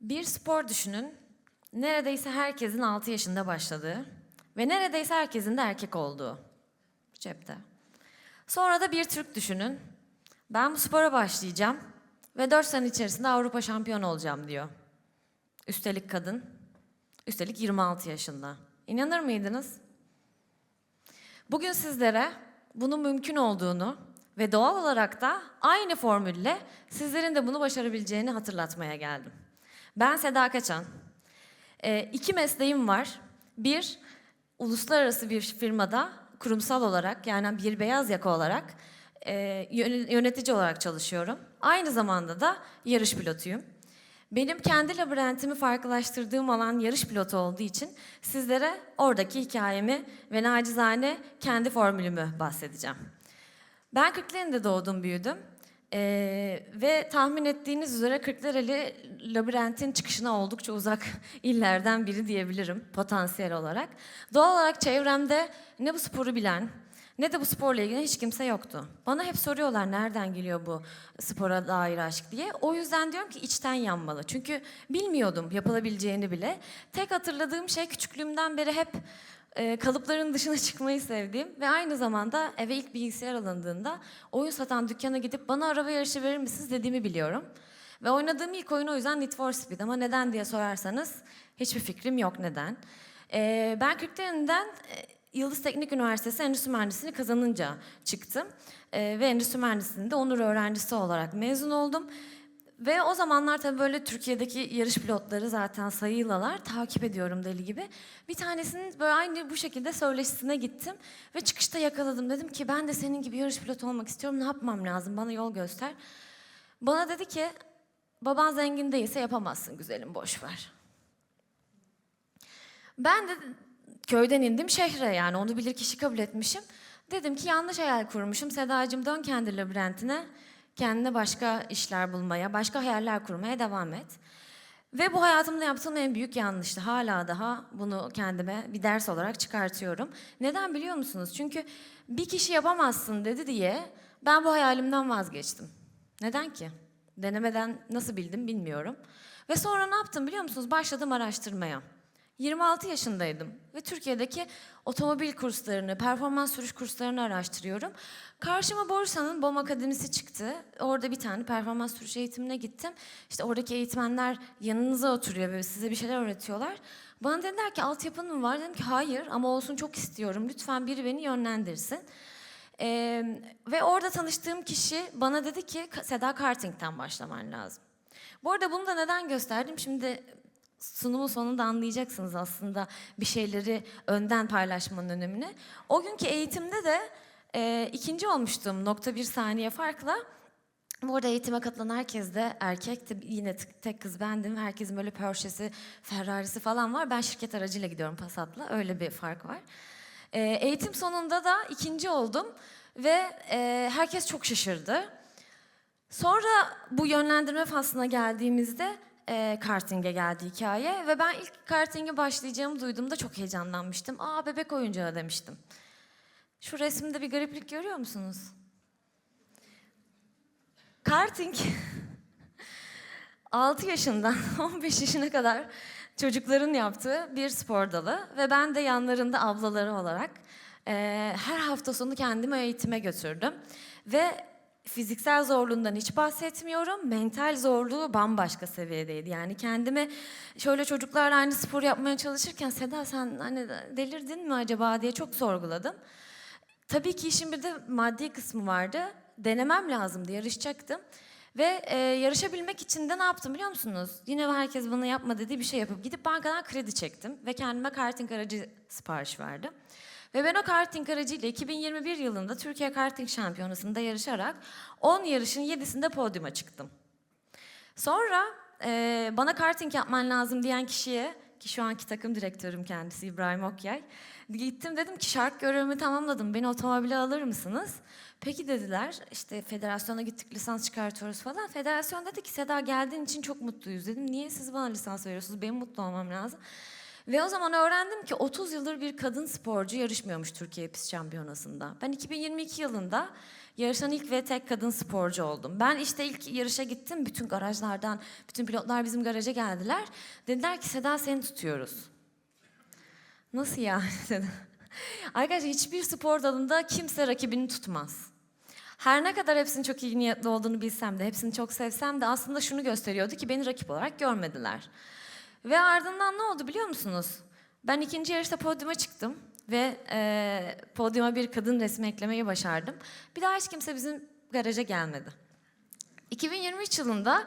Bir spor düşünün. Neredeyse herkesin 6 yaşında başladığı ve neredeyse herkesin de erkek olduğu. Cepte. Sonra da bir Türk düşünün. Ben bu spora başlayacağım ve 4 sene içerisinde Avrupa şampiyonu olacağım diyor. Üstelik kadın. Üstelik 26 yaşında. İnanır mıydınız? Bugün sizlere bunun mümkün olduğunu ve doğal olarak da aynı formülle sizlerin de bunu başarabileceğini hatırlatmaya geldim. Ben Seda Kaçan. Ee, iki mesleğim var. Bir, uluslararası bir firmada kurumsal olarak yani bir beyaz yaka olarak e, yöne- yönetici olarak çalışıyorum. Aynı zamanda da yarış pilotuyum. Benim kendi labirentimi farklılaştırdığım alan yarış pilotu olduğu için sizlere oradaki hikayemi ve nacizane kendi formülümü bahsedeceğim. Ben Kırklareli'nde doğdum, büyüdüm. Ee, ve tahmin ettiğiniz üzere Kırklareli labirentin çıkışına oldukça uzak illerden biri diyebilirim potansiyel olarak. Doğal olarak çevremde ne bu sporu bilen ne de bu sporla ilgili hiç kimse yoktu. Bana hep soruyorlar nereden geliyor bu spora dair aşk diye. O yüzden diyorum ki içten yanmalı. Çünkü bilmiyordum yapılabileceğini bile. Tek hatırladığım şey küçüklüğümden beri hep e, kalıpların dışına çıkmayı sevdiğim ve aynı zamanda eve ilk bilgisayar alındığında oyun satan dükkana gidip bana araba yarışı verir misiniz dediğimi biliyorum. Ve oynadığım ilk oyun o yüzden Need for Speed ama neden diye sorarsanız hiçbir fikrim yok neden. E, ben Kırklareli'nden e, Yıldız Teknik Üniversitesi Endüstri Mühendisliğini kazanınca çıktım. E, ve Endüstri Mühendisliği'nde onur öğrencisi olarak mezun oldum. Ve o zamanlar tabii böyle Türkiye'deki yarış pilotları zaten sayıylalar. Takip ediyorum deli gibi. Bir tanesinin böyle aynı bu şekilde söyleşisine gittim. Ve çıkışta yakaladım. Dedim ki ben de senin gibi yarış pilotu olmak istiyorum. Ne yapmam lazım? Bana yol göster. Bana dedi ki baban zengin değilse yapamazsın güzelim boş ver. Ben de köyden indim şehre yani onu bilir kişi kabul etmişim. Dedim ki yanlış hayal kurmuşum. Sedacığım dön kendi labirentine. Kendine başka işler bulmaya, başka hayaller kurmaya devam et. Ve bu hayatımda yaptığım en büyük yanlıştı. Hala daha bunu kendime bir ders olarak çıkartıyorum. Neden biliyor musunuz? Çünkü bir kişi yapamazsın dedi diye ben bu hayalimden vazgeçtim. Neden ki? Denemeden nasıl bildim bilmiyorum. Ve sonra ne yaptım biliyor musunuz? Başladım araştırmaya. 26 yaşındaydım ve Türkiye'deki otomobil kurslarını, performans sürüş kurslarını araştırıyorum. Karşıma Borsa'nın BOM Akademisi çıktı. Orada bir tane performans sürüş eğitimine gittim. İşte oradaki eğitmenler yanınıza oturuyor ve size bir şeyler öğretiyorlar. Bana dediler ki altyapın mı var? Dedim ki hayır ama olsun çok istiyorum. Lütfen biri beni yönlendirsin. Ee, ve orada tanıştığım kişi bana dedi ki Seda Karting'den başlaman lazım. Bu arada bunu da neden gösterdim? Şimdi sunumun sonunda anlayacaksınız aslında bir şeyleri önden paylaşmanın önemini. O günkü eğitimde de e, ikinci olmuştum nokta bir saniye farkla. Bu arada eğitime katılan herkes de erkekti. Yine tek kız bendim. Herkesin böyle Porsche'si, Ferrari'si falan var. Ben şirket aracıyla gidiyorum Passat'la. Öyle bir fark var. E, eğitim sonunda da ikinci oldum. Ve e, herkes çok şaşırdı. Sonra bu yönlendirme faslına geldiğimizde e, karting'e geldi hikaye ve ben ilk karting'e başlayacağımı duyduğumda çok heyecanlanmıştım. Aa bebek oyuncağı demiştim. Şu resimde bir gariplik görüyor musunuz? Karting 6 yaşından 15 yaşına kadar çocukların yaptığı bir spor dalı ve ben de yanlarında ablaları olarak e, her hafta sonu kendimi eğitime götürdüm ve fiziksel zorluğundan hiç bahsetmiyorum. Mental zorluğu bambaşka seviyedeydi. Yani kendimi şöyle çocuklarla aynı spor yapmaya çalışırken Seda sen hani delirdin mi acaba diye çok sorguladım. Tabii ki işin bir de maddi kısmı vardı. Denemem lazımdı, yarışacaktım. Ve e, yarışabilmek için de ne yaptım biliyor musunuz? Yine herkes bana yapma dediği bir şey yapıp gidip bankadan kredi çektim ve kendime karting aracı sipariş verdim. Ve ben o karting aracıyla 2021 yılında Türkiye Karting Şampiyonası'nda yarışarak 10 yarışın 7'sinde podyuma çıktım. Sonra e, bana karting yapman lazım diyen kişiye ki şu anki takım direktörüm kendisi İbrahim Okyay. Gittim dedim ki şark görevimi tamamladım. Beni otomobile alır mısınız? Peki dediler. İşte federasyona gittik lisans çıkartıyoruz falan. Federasyon dedi ki Seda geldiğin için çok mutluyuz dedim. Niye siz bana lisans veriyorsunuz? Benim mutlu olmam lazım. Ve o zaman öğrendim ki 30 yıldır bir kadın sporcu yarışmıyormuş Türkiye Pist Şampiyonası'nda. Ben 2022 yılında yarışan ilk ve tek kadın sporcu oldum. Ben işte ilk yarışa gittim. Bütün garajlardan, bütün pilotlar bizim garaja geldiler. Dediler ki Seda seni tutuyoruz. Nasıl ya? dedim. Arkadaşlar hiçbir spor dalında kimse rakibini tutmaz. Her ne kadar hepsinin çok iyi niyetli olduğunu bilsem de, hepsini çok sevsem de aslında şunu gösteriyordu ki beni rakip olarak görmediler. Ve ardından ne oldu biliyor musunuz? Ben ikinci yarışta podyuma çıktım ve e, podyuma bir kadın resmi eklemeyi başardım. Bir daha hiç kimse bizim garaja gelmedi. 2023 yılında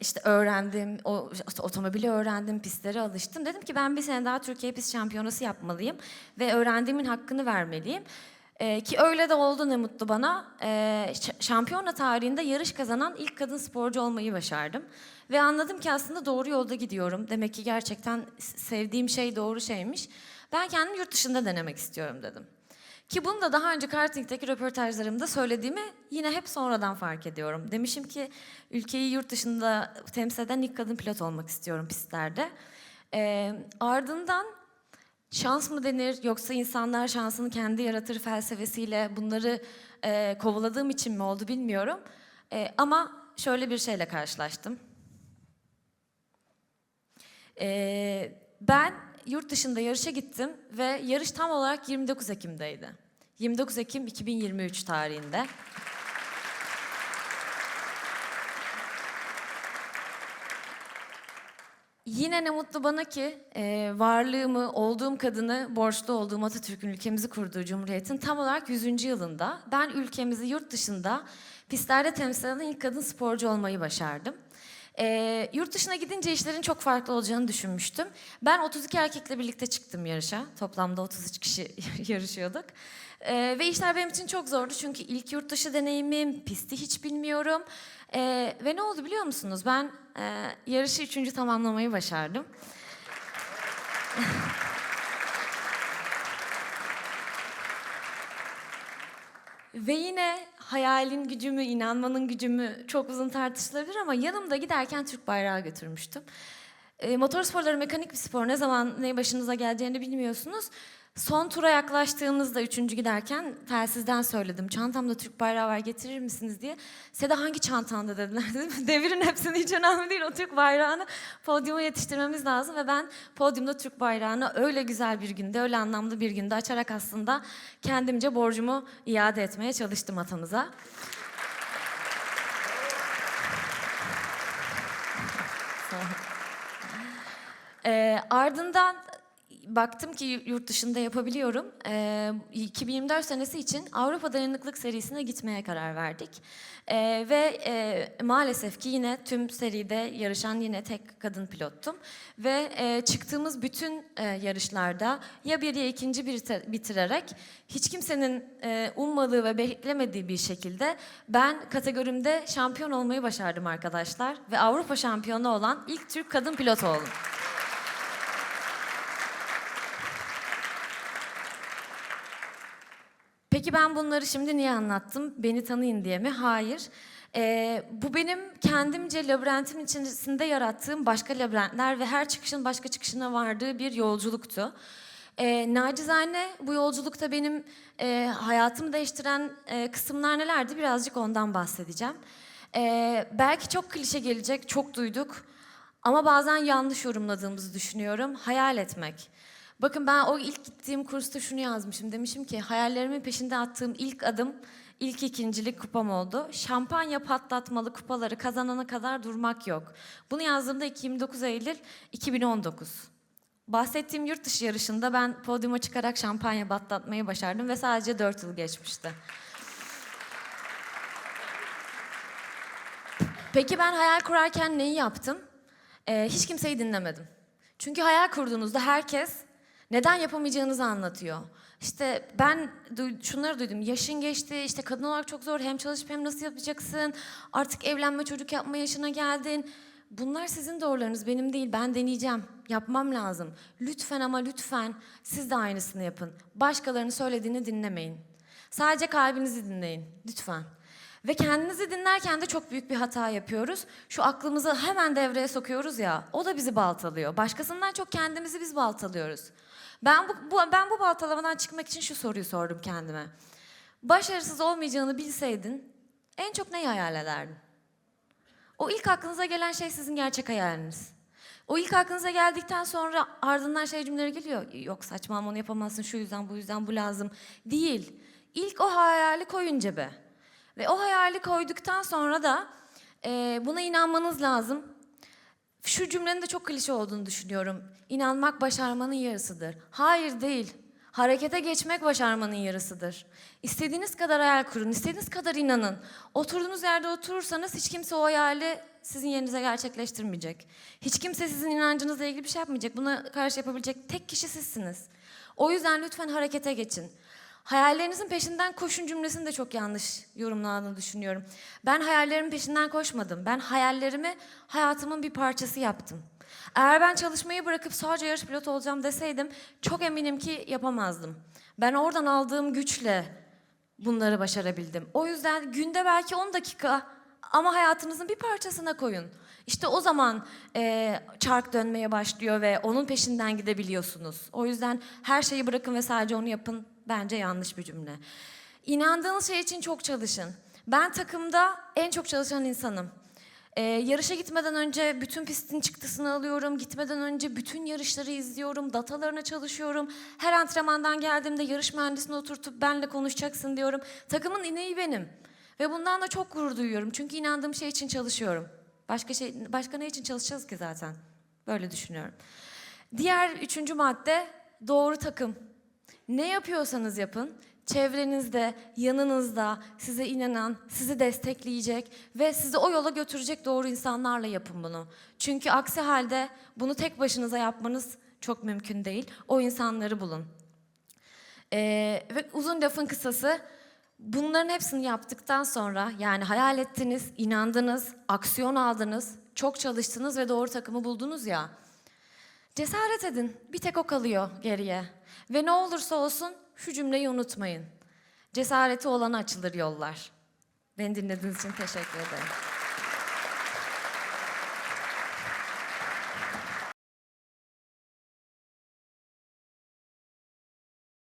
işte öğrendim, o işte otomobili öğrendim, pistlere alıştım. Dedim ki ben bir sene daha Türkiye pist şampiyonası yapmalıyım ve öğrendiğimin hakkını vermeliyim. Ee, ki öyle de oldu ne mutlu bana. Ee, şampiyona tarihinde yarış kazanan ilk kadın sporcu olmayı başardım. Ve anladım ki aslında doğru yolda gidiyorum. Demek ki gerçekten sevdiğim şey doğru şeymiş. Ben kendim yurt dışında denemek istiyorum dedim. Ki bunu da daha önce kartingdeki röportajlarımda söylediğimi yine hep sonradan fark ediyorum. Demişim ki ülkeyi yurt dışında temsil eden ilk kadın pilot olmak istiyorum pistlerde. Ee, ardından şans mı denir yoksa insanlar şansını kendi yaratır felsefesiyle bunları e, kovaladığım için mi oldu bilmiyorum. E, ama şöyle bir şeyle karşılaştım. Ee, ben yurt dışında yarışa gittim ve yarış tam olarak 29 Ekim'deydi. 29 Ekim 2023 tarihinde. Yine ne mutlu bana ki e, varlığımı, olduğum kadını borçlu olduğum Atatürk'ün ülkemizi kurduğu Cumhuriyet'in tam olarak 100. yılında ben ülkemizi yurt dışında pistlerde temsil eden ilk kadın sporcu olmayı başardım. E, yurt dışına gidince işlerin çok farklı olacağını düşünmüştüm. Ben 32 erkekle birlikte çıktım yarışa. Toplamda 33 kişi yarışıyorduk. E, ve işler benim için çok zordu çünkü ilk yurt dışı deneyimim, pisti hiç bilmiyorum. E, ve ne oldu biliyor musunuz? Ben e, yarışı üçüncü tamamlamayı başardım. Ve yine hayalin gücümü, inanmanın gücümü çok uzun tartışılabilir ama yanımda giderken Türk bayrağı götürmüştüm. E, motor sporları mekanik bir spor. Ne zaman ne başınıza geleceğini bilmiyorsunuz. Son tura yaklaştığımızda üçüncü giderken telsizden söyledim. Çantamda Türk bayrağı var getirir misiniz diye. Seda hangi çantanda dediler. Dedim, Devirin hepsini hiç önemli değil. O Türk bayrağını podyuma yetiştirmemiz lazım. Ve ben podyumda Türk bayrağını öyle güzel bir günde, öyle anlamlı bir günde açarak aslında kendimce borcumu iade etmeye çalıştım atamıza. Sağ. Ee, ardından baktım ki yurt dışında yapabiliyorum. Ee, 2024 senesi için Avrupa Dayanıklık serisine gitmeye karar verdik. Ee, ve e, maalesef ki yine tüm seride yarışan yine tek kadın pilottum. Ve e, çıktığımız bütün e, yarışlarda ya bir ya ikinci bir bitirerek hiç kimsenin e, ummadığı ve beklemediği bir şekilde ben kategorimde şampiyon olmayı başardım arkadaşlar. Ve Avrupa şampiyonu olan ilk Türk kadın pilot oldum. Peki ben bunları şimdi niye anlattım? Beni tanıyın diye mi? Hayır. Ee, bu benim kendimce labirentin içerisinde yarattığım başka labirentler ve her çıkışın başka çıkışına vardığı bir yolculuktu. Ee, nacizane bu yolculukta benim e, hayatımı değiştiren e, kısımlar nelerdi? Birazcık ondan bahsedeceğim. Ee, belki çok klişe gelecek, çok duyduk. Ama bazen yanlış yorumladığımızı düşünüyorum. Hayal etmek. Bakın ben o ilk gittiğim kursta şunu yazmışım. Demişim ki hayallerimin peşinde attığım ilk adım ilk ikincilik kupam oldu. Şampanya patlatmalı kupaları kazanana kadar durmak yok. Bunu yazdığımda 29 Eylül 2019. Bahsettiğim yurt dışı yarışında ben podyuma çıkarak şampanya patlatmayı başardım ve sadece 4 yıl geçmişti. Peki ben hayal kurarken neyi yaptım? Ee, hiç kimseyi dinlemedim. Çünkü hayal kurduğunuzda herkes neden yapamayacağınızı anlatıyor. İşte ben şunları duydum. Yaşın geçti, işte kadın olarak çok zor. Hem çalışıp hem nasıl yapacaksın? Artık evlenme, çocuk yapma yaşına geldin. Bunlar sizin doğrularınız, benim değil. Ben deneyeceğim, yapmam lazım. Lütfen ama lütfen siz de aynısını yapın. Başkalarının söylediğini dinlemeyin. Sadece kalbinizi dinleyin, lütfen. Ve kendinizi dinlerken de çok büyük bir hata yapıyoruz. Şu aklımızı hemen devreye sokuyoruz ya, o da bizi baltalıyor. Başkasından çok kendimizi biz baltalıyoruz. Ben bu, bu ben bu baltalamadan çıkmak için şu soruyu sordum kendime. Başarısız olmayacağını bilseydin en çok neyi hayal ederdin? O ilk aklınıza gelen şey sizin gerçek hayaliniz. O ilk aklınıza geldikten sonra ardından şey cümleleri geliyor. Yok saçmalama onu yapamazsın şu yüzden bu yüzden bu lazım. Değil. İlk o hayali koyun cebe. Ve o hayali koyduktan sonra da e, buna inanmanız lazım. Şu cümlenin de çok klişe olduğunu düşünüyorum. İnanmak başarmanın yarısıdır. Hayır değil. Harekete geçmek başarmanın yarısıdır. İstediğiniz kadar hayal kurun, istediğiniz kadar inanın. Oturduğunuz yerde oturursanız hiç kimse o hayali sizin yerinize gerçekleştirmeyecek. Hiç kimse sizin inancınızla ilgili bir şey yapmayacak. Buna karşı yapabilecek tek kişi sizsiniz. O yüzden lütfen harekete geçin. Hayallerinizin peşinden koşun cümlesini de çok yanlış yorumladığını düşünüyorum. Ben hayallerimin peşinden koşmadım. Ben hayallerimi hayatımın bir parçası yaptım. Eğer ben çalışmayı bırakıp sadece yarış pilotu olacağım deseydim çok eminim ki yapamazdım. Ben oradan aldığım güçle bunları başarabildim. O yüzden günde belki 10 dakika ama hayatınızın bir parçasına koyun. İşte o zaman eee, çark dönmeye başlıyor ve onun peşinden gidebiliyorsunuz. O yüzden her şeyi bırakın ve sadece onu yapın bence yanlış bir cümle. İnandığınız şey için çok çalışın. Ben takımda en çok çalışan insanım. Ee, yarışa gitmeden önce bütün pistin çıktısını alıyorum. Gitmeden önce bütün yarışları izliyorum. Datalarına çalışıyorum. Her antrenmandan geldiğimde yarış mühendisine oturtup benle konuşacaksın diyorum. Takımın ineği benim. Ve bundan da çok gurur duyuyorum. Çünkü inandığım şey için çalışıyorum. Başka şey başka ne için çalışacağız ki zaten? Böyle düşünüyorum. Diğer üçüncü madde doğru takım. Ne yapıyorsanız yapın, çevrenizde, yanınızda size inanan, sizi destekleyecek ve sizi o yola götürecek doğru insanlarla yapın bunu. Çünkü aksi halde bunu tek başınıza yapmanız çok mümkün değil. O insanları bulun. Ee, ve uzun lafın kısası, bunların hepsini yaptıktan sonra yani hayal ettiniz, inandınız, aksiyon aldınız, çok çalıştınız ve doğru takımı buldunuz ya. Cesaret edin. Bir tek o kalıyor geriye. Ve ne olursa olsun şu cümleyi unutmayın. Cesareti olana açılır yollar. Beni dinlediğiniz için teşekkür ederim.